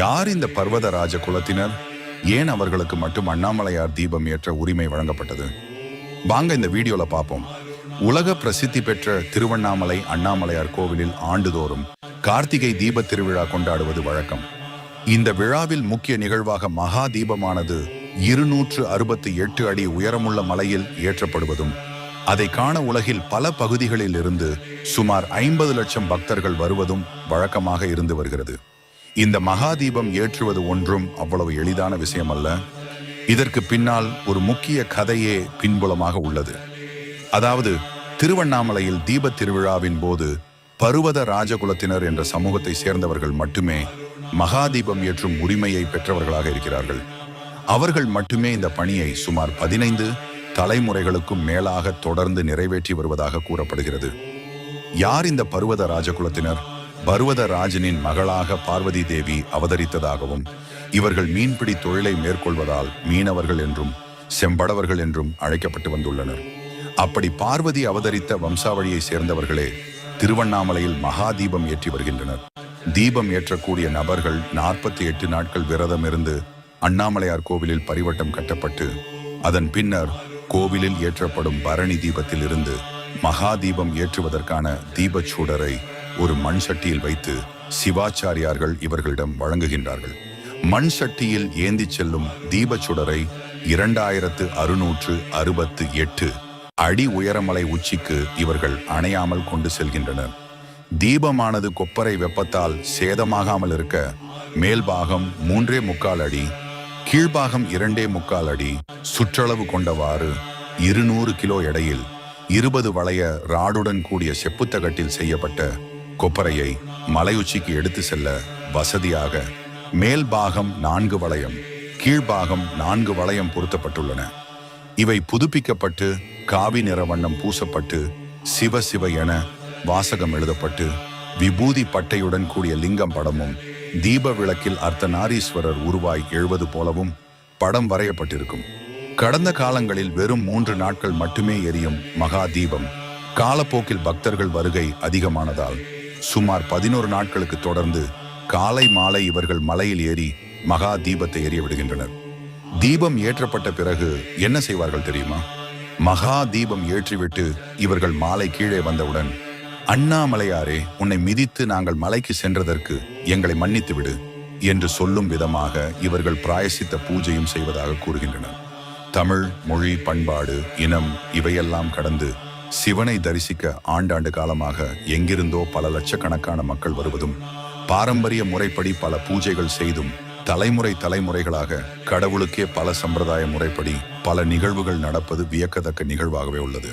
யார் இந்த பர்வதராஜ குலத்தினர் ஏன் அவர்களுக்கு மட்டும் அண்ணாமலையார் தீபம் ஏற்ற உரிமை வழங்கப்பட்டது? வாங்க இந்த வீடியோல பார்ப்போம் உலக பிரசித்தி பெற்ற திருவண்ணாமலை அண்ணாமலையார் கோவிலில் ஆண்டுதோறும் கார்த்திகை தீப திருவிழா கொண்டாடுவது வழக்கம். இந்த விழாவில் முக்கிய நிகழ்வாக மகா தீபமானது இருநூற்று அறுபத்தி எட்டு அடி உயரமுள்ள மலையில் ஏற்றப்படுவதும் அதை காண உலகில் பல பகுதிகளில் இருந்து சுமார் ஐம்பது லட்சம் பக்தர்கள் வருவதும் வழக்கமாக இருந்து வருகிறது. இந்த மகாதீபம் ஏற்றுவது ஒன்றும் அவ்வளவு எளிதான விஷயம் அல்ல இதற்கு பின்னால் ஒரு முக்கிய கதையே பின்புலமாக உள்ளது. அதாவது திருவண்ணாமலையில் தீபத் திருவிழாவின் போது பருவத ராஜகுலத்தினர் என்ற சமூகத்தை சேர்ந்தவர்கள் மட்டுமே மகாதீபம் ஏற்றும் உரிமையை பெற்றவர்களாக இருக்கிறார்கள். அவர்கள் மட்டுமே இந்த பணியை சுமார் பதினைந்து தலைமுறைகளுக்கும் மேலாக தொடர்ந்து நிறைவேற்றி வருவதாக கூறப்படுகிறது. யார் இந்த பருவத ராஜகுலத்தினர்? பருவத ராஜனின் மகளாக பார்வதி தேவி அவதரித்ததாகவும் இவர்கள் மீன்பிடி தொழிலை மேற்கொள்வதால் மீனவர்கள் என்றும் செம்படவர்கள் என்றும் அழைக்கப்பட்டு வந்துள்ளனர். அப்படி பார்வதி அவதரித்த வம்சாவளியை சேர்ந்தவர்களே திருவண்ணாமலையில் மகா தீபம் ஏற்றி வருகின்றனர். தீபம் ஏற்றக்கூடிய நபர்கள் நாற்பத்தி எட்டு நாட்கள் விரதம் இருந்து அண்ணாமலையார் கோவிலில் பரிவட்டம் கட்டப்பட்டு அதன் பின்னர் கோவிலில் ஏற்றப்படும் பரணி தீபத்தில் இருந்து மகா தீபம் ஏற்றுவதற்கான தீபச் சூடரை ஒரு மண் சட்டியில் வைத்து சிவாச்சாரியார்கள் இவர்களிடம் வழங்குகின்றார்கள். மண் சட்டியில் ஏந்திச் செல்லும் தீபச் சுடரை இரண்டாயிரத்து அறுநூற்று அறுபத்து எட்டு அடி உயரமலை உச்சிக்கு இவர்கள் அணையாமல் கொண்டு செல்கின்றனர். தீபமானது கொப்பரை வெப்பத்தால் சேதமாகாமல் இருக்க மேல்பாகம் மூன்றே முக்கால் அடி கீழ்பாகம் இரண்டே முக்கால் அடி சுற்றளவு கொண்டவாறு இருநூறு கிலோ எடையில் இருபது வளைய ராடுடன் கூடிய செப்புத்தகட்டில் செய்யப்பட்ட கொப்பரையை மலையுச்சிக்கு எடுத்து செல்ல வசதியாக மேல் பாகம் நான்கு வளையம் கீழ்பாகம் நான்கு வளையம் பொருத்தப்பட்டுள்ளன. இவை புதுப்பிக்கப்பட்டு காவி நிற வண்ணம் பூசப்பட்டு சிவ சிவ என வாசகம் எழுதப்பட்டு விபூதி பட்டையுடன் கூடிய லிங்கம் படமும் தீப விளக்கில் அர்த்தநாரீஸ்வரர் உருவாய் எழுவது போலவும் படம் வரையப்பட்டிருக்கும். கடந்த காலங்களில் வெறும் மூன்று நாட்கள் மட்டுமே எரியும் மகா தீபம் காலப்போக்கில் பக்தர்கள் வருகை அதிகமானதால் சுமார் பதினோரு நாட்களுக்கு தொடர்ந்து காலை மாலை இவர்கள் மலையில் ஏறி மகா தீபத்தை எரிய விடுகின்றனர். தீபம் ஏற்றப்பட்ட பிறகு என்ன செய்வார்கள் தெரியுமா? மகா தீபம் ஏற்றிவிட்டு இவர்கள் மாலை கீழே வந்தவுடன் அண்ணாமலையாரே உன்னை மிதித்து நாங்கள் மலைக்கு சென்றதற்கு எங்களை மன்னித்து விடு என்று சொல்லும் விதமாக இவர்கள் பிராயசித்த பூஜையும் செய்வதாக கூறுகின்றனர். தமிழ் மொழி பண்பாடு இனம் இவையெல்லாம் கடந்து சிவனை தரிசிக்க ஆண்டாண்டு காலமாக எங்கிருந்தோ பல லட்சக்கணக்கான மக்கள் வருவதும் பாரம்பரிய முறைப்படி பல பூஜைகள் செய்தும் தலைமுறை தலைமுறைகளாக கடவுளுக்கே பல சம்பிரதாய முறைப்படி பல நிகழ்வுகள் நடப்பது வியக்கத்தக்க நிகழ்வாகவே உள்ளது.